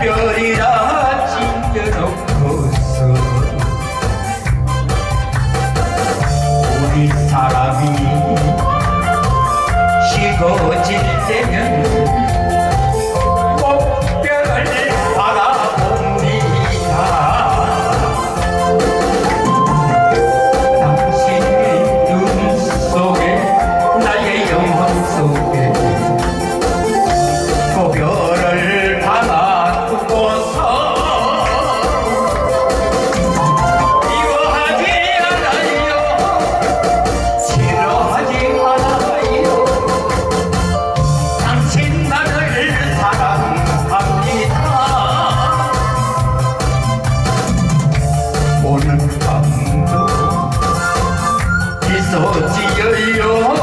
별이라 찡겨놓고서 우리 사람이 쉬고 질 때면 있었지요.